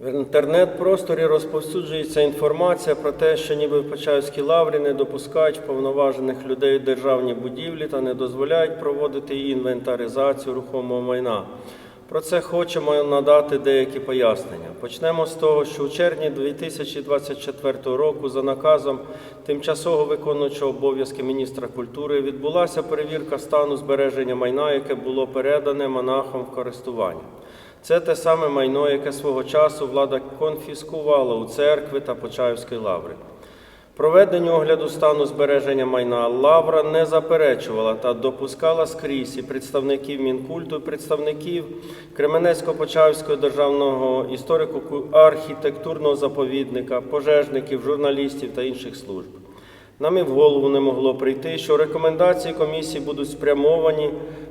В інтернет-просторі розповсюджується інформація про те, що ніби в Почаївській лаврі не допускають повноважених людей державні будівлі та не дозволяють проводити інвентаризацію рухомого майна. Про це хочемо надати деякі пояснення. Почнемо з того, що у червні 2024 року за наказом тимчасово виконуючого обов'язки міністра культури відбулася перевірка стану збереження майна, яке було передане монахам в користування. Це те саме майно, яке свого часу влада конфіскувала у церкви та Почаївської лаври. Проведенню огляду стану збереження майна Лавра не заперечувала та допускала скрізь і представників Мінкульту, і представників Кременецько-Почаївського державного історико-архітектурного заповідника, пожежників, журналістів та інших служб. Нам і в голову не могло прийти, що рекомендації комісії будуть спрямовані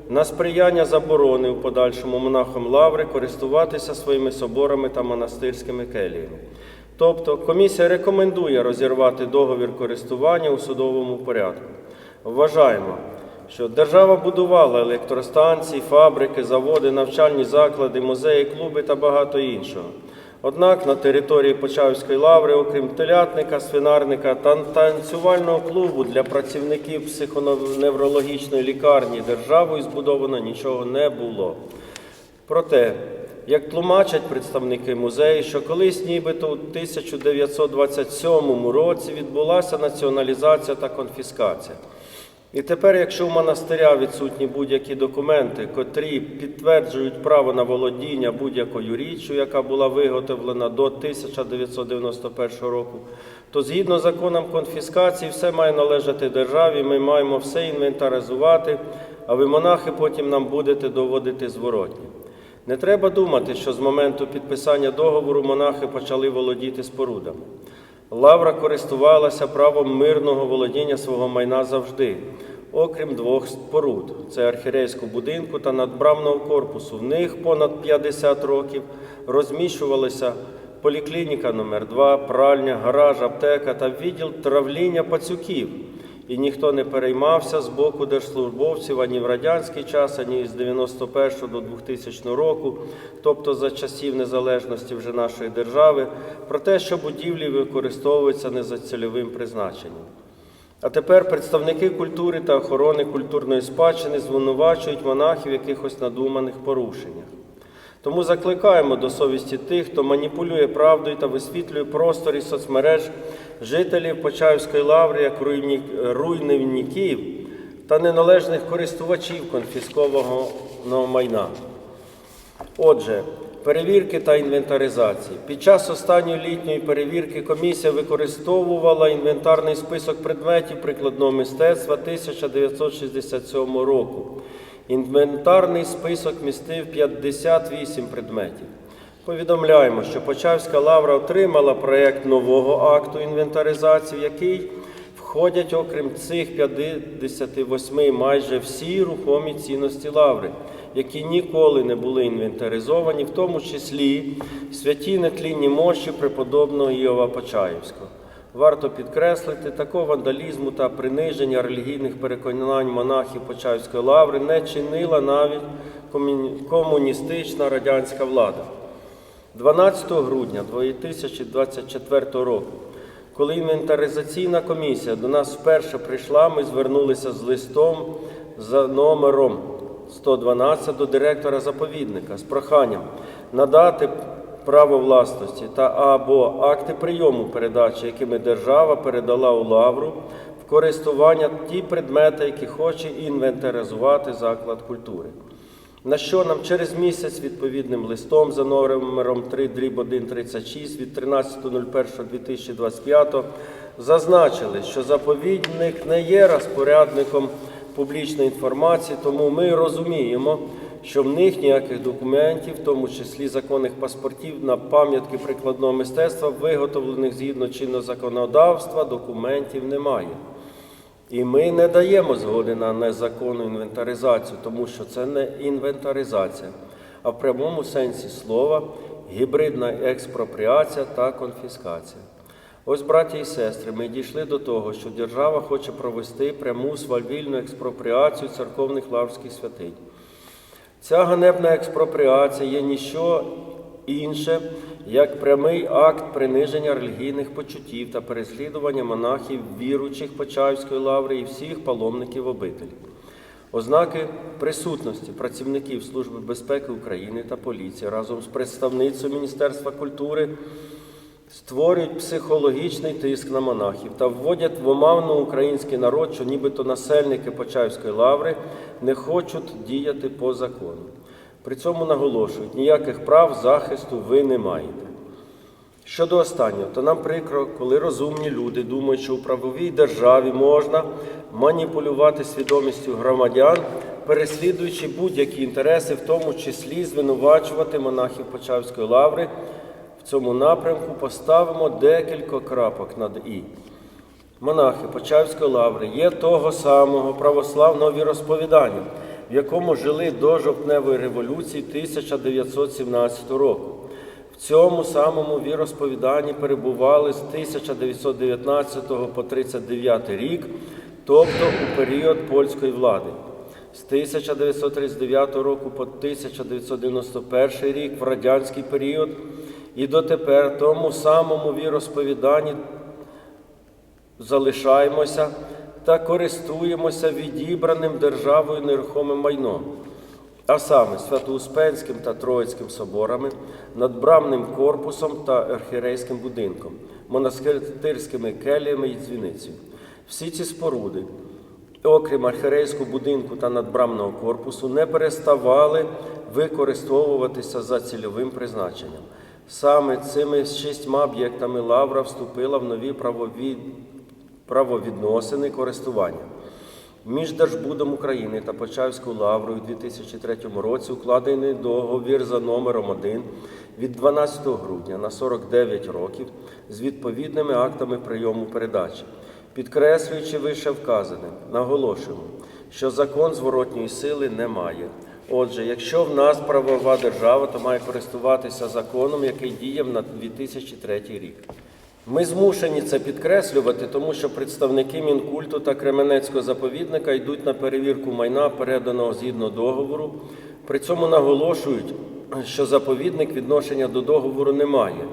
на сприяння заборони в подальшому монахам лаври користуватися своїми соборами та монастирськими келіями. Тобто комісія рекомендує розірвати договір користування у судовому порядку. Вважаємо, що держава будувала електростанції, фабрики, заводи, навчальні заклади, музеї, клуби та багато іншого. Однак на території Почаївської лаври, окрім телятника, свинарника та танцювального клубу для працівників психоневрологічної лікарні державою збудовано нічого не було. Проте, як тлумачать представники музею, що колись нібито у 1927 році відбулася націоналізація та конфіскація. І тепер, якщо у монастиря відсутні будь-які документи, котрі підтверджують право на володіння будь-якою річчю, яка була виготовлена до 1991 року, то згідно з законом конфіскації все має належати державі, ми маємо все інвентаризувати, а ви, монахи, потім нам будете доводити зворотні. Не треба думати, що з моменту підписання договору монахи почали володіти спорудами. Лавра користувалася правом мирного володіння свого майна завжди, окрім двох споруд: це архірейського будинку та надбрамного корпусу. В них понад 50 років розміщувалися поліклініка номер 2 пральня, гараж, аптека та відділ травління пацюків. І ніхто не переймався з боку держслужбовців ані в радянський час, ані з 91 до 2000 року, тобто за часів незалежності вже нашої держави, про те, що будівлі використовуються не за цільовим призначенням. А тепер представники культури та охорони культурної спадщини звинувачують монахів в якихось надуманих порушеннях. Тому закликаємо до совісті тих, хто маніпулює правдою та висвітлює просторі соцмереж жителів Почаївської лаври як руйнівників та неналежних користувачів конфіскованого майна. Отже, перевірки та інвентаризації. Під час останньої літньої перевірки комісія використовувала інвентарний список предметів прикладного мистецтва 1967 року. Інвентарний список містив 58 предметів. Повідомляємо, що Почаївська лавра отримала проєкт нового акту інвентаризації, в який входять, окрім цих 58, майже всі рухомі цінності лаври, які ніколи не були інвентаризовані, в тому числі святі нетлінні мощі преподобного Іова Почаївського. Варто підкреслити, такого вандалізму та приниження релігійних переконань монахів Почаївської лаври не чинила навіть комуністична радянська влада. 12 грудня 2024 року, коли інвентаризаційна комісія до нас вперше прийшла, ми звернулися з листом за номером 112 до директора заповідника з проханням надати право власності та або акти прийому передачі, якими держава передала у лавру в користування ті предмети, які хоче інвентаризувати заклад культури. На що нам через місяць відповідним листом за номером 3 дріб 136 від 13.01.2025 зазначили, що заповідник не є розпорядником публічної інформації, тому ми розуміємо, що в них ніяких документів, в тому числі законних паспортів на пам'ятки прикладного мистецтва, виготовлених згідно чинного законодавства, документів немає. І ми не даємо згоди на незаконну інвентаризацію, тому що це не інвентаризація, а в прямому сенсі слова гібридна експропріація та конфіскація. Ось, браті і сестри, ми дійшли до того, що держава хоче провести пряму свавільну експропріацію церковних лаврських святинь. Ця ганебна експропріація є ніщо інше як прямий акт приниження релігійних почуттів та переслідування монахів, віручих Почаївської лаври і всіх паломників обителі. Ознаки присутності працівників Служби безпеки України та поліції разом з представництвом Міністерства культури створюють психологічний тиск на монахів та вводять в оману український народ, що нібито насельники Почаївської лаври не хочуть діяти по закону. При цьому наголошують, ніяких прав захисту ви не маєте. Щодо останнього, то нам прикро, коли розумні люди думають, що у правовій державі можна маніпулювати свідомістю громадян, переслідуючи будь-які інтереси, в тому числі звинувачувати монахів Почаївської лаври. Цьому напрямку поставимо декілька крапок над і. Монахи Почаївської лаври є того самого православного віросповідання, в якому жили до жовтневої революції 1917 року. В цьому самому віросповіданні перебували з 1919 по 39 рік, тобто у період польської влади. З 1939 року по 1991 рік в радянський період і дотепер тому самому віросповіданні залишаємося та користуємося відібраним державою нерухомим майном, а саме Свято-Успенським та Троїцьким соборами, надбрамним корпусом та архірейським будинком, монастирськими келіями і дзвіницею. Всі ці споруди, окрім архірейського будинку та надбрамного корпусу, не переставали використовуватися за цільовим призначенням. Саме цими шістьма об'єктами Лавра вступила в нові правові правовідносини користування. Між Держбудом України та Почаївською лаврою у 2003 році укладений договір за номером 1 від 12 грудня на 49 років з відповідними актами прийому передачі. Підкреслюючи вище вказане, наголошуємо, що закон зворотньої сили не має. Отже, якщо в нас правова держава, то має користуватися законом, який діяв на 2003 рік. Ми змушені це підкреслювати, тому що представники Мінкульту та Кременецького заповідника йдуть на перевірку майна, переданого згідно договору. При цьому наголошують, що заповідник відношення до договору не має.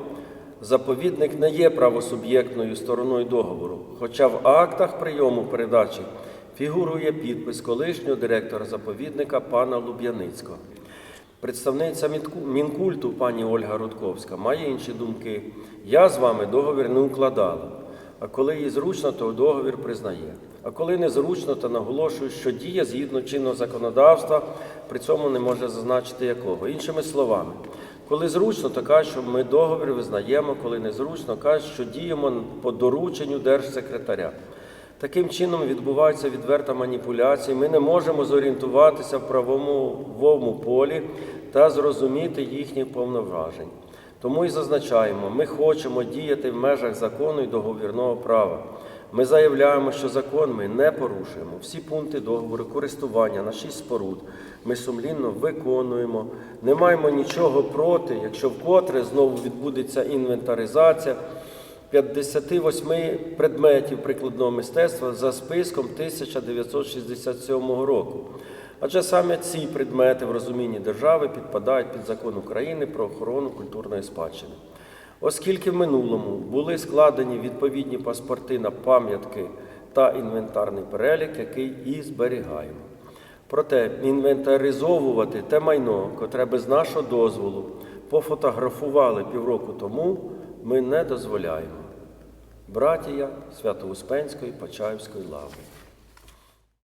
Заповідник не є правосуб'єктною стороною договору, хоча в актах прийому передачі фігурує підпис колишнього директора заповідника пана Луб'яницького. Представниця Мінкульту, пані Ольга Рудковська, має інші думки. Я з вами договір не укладала. А коли їй зручно, то договір признає. А коли незручно, то наголошую, що діє згідно чинного законодавства, при цьому не може зазначити якого. Іншими словами, коли зручно, то каже, що ми договір визнаємо, коли незручно, каже, що діємо по дорученню держсекретаря. Таким чином відбувається відверта маніпуляція. Ми не можемо зорієнтуватися в правовому полі та зрозуміти їхніх повноважень. Тому і зазначаємо, ми хочемо діяти в межах закону і договірного права. Ми заявляємо, що закон ми не порушуємо. Всі пункти договору користування на шість споруд ми сумлінно виконуємо. Не маємо нічого проти, якщо вкотре знову відбудеться інвентаризація. 58 предметів прикладного мистецтва за списком 1967 року. Адже саме ці предмети в розумінні держави підпадають під закон України про охорону культурної спадщини. Оскільки в минулому були складені відповідні паспорти на пам'ятки та інвентарний перелік, який і зберігаємо. Проте інвентаризовувати те майно, котре без нашого дозволу пофотографували півроку тому, ми не дозволяємо. Братія Свято-Успенської Почаївської лаври.